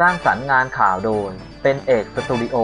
สร้างสรรค์งานข่าวโดย เป็นเอกสตูดิโอ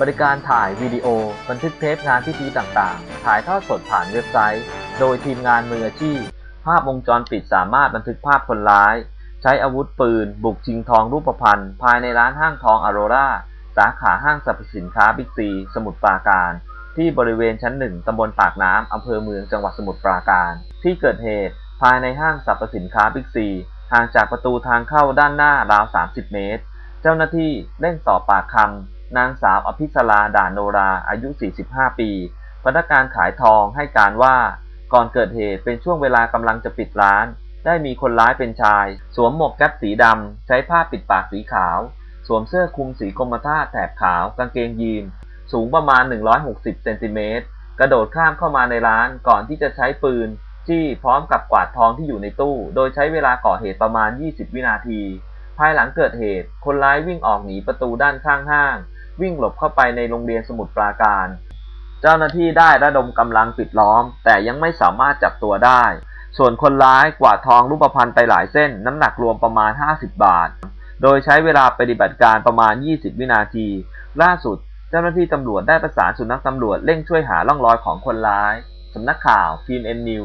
บริการถ่ายวิดีโอ บันทึกเทปงานพิธีต่างๆ ถ่ายทอดสดผ่านเว็บไซต์ โดยทีมงานมืออาชีพ ภาพวงจรปิดสามารถบันทึกภาพคนร้าย ใช้อาวุธปืน บุกชิงทองรูปพรรณภายในร้านห้างทองอโรราสาขาห้างสรรพสินค้าบิ๊กซี สมุทรปราการ ที่บริเวณชั้นหนึ่งตำบลปากน้ำอำเภอเมืองจังหวัดสมุทรปราการ ที่เกิดเหตุภายในห้างสรรพสินค้าบิ๊กซี ห่างจากประตูทางเข้าด้านหน้าราว 30 เมตร เจ้าหน้าที่เร่งสอบปากคำนางสาวอภิสราด่านโนราอายุ 45 ปีพนักงานขายทองให้การว่า ก่อนเกิดเหตุเป็นช่วงเวลากำลังจะปิดร้าน ได้มีคนร้ายเป็นชาย สวมหมวกแก๊ปสีดำ ใช้ผ้าปิดปากสีขาว สวมเสื้อคลุมสีกรมท่าแถบขาว กางเกงยีน สูงประมาณ 160 เซนติเมตร กระโดดข้ามเข้ามาในร้านก่อนที่จะใช้ปืน จี้พร้อมกับกวาดทองที่อยู่ในตู้ โดยใช้เวลาก่อเหตุประมาณ 20 วินาที ภายหลังเกิดเหตุ คนร้ายวิ่งออกหนีประตูด้านข้างห้าง วิ่งหลบเข้าไปในโรงเรียนสมุทรปราการ เจ้าหน้าที่ได้ระดมกำลังปิดล้อม แต่ยังไม่สามารถจับตัวได้ ส่วนคนร้ายกวาดทองรูปพรรณไปหลายเส้น น้ำหนักรวมประมาณ 50 บาท โดยใช้เวลาปฏิบัติการประมาณ 20 วินาที ล่าสุดเจ้าหน้าที่ตำรวจได้ประสานสุนัขตำรวจเร่งช่วยหาร่องรอยของคนร้ายสำนักข่าวพีมเอ็นนิว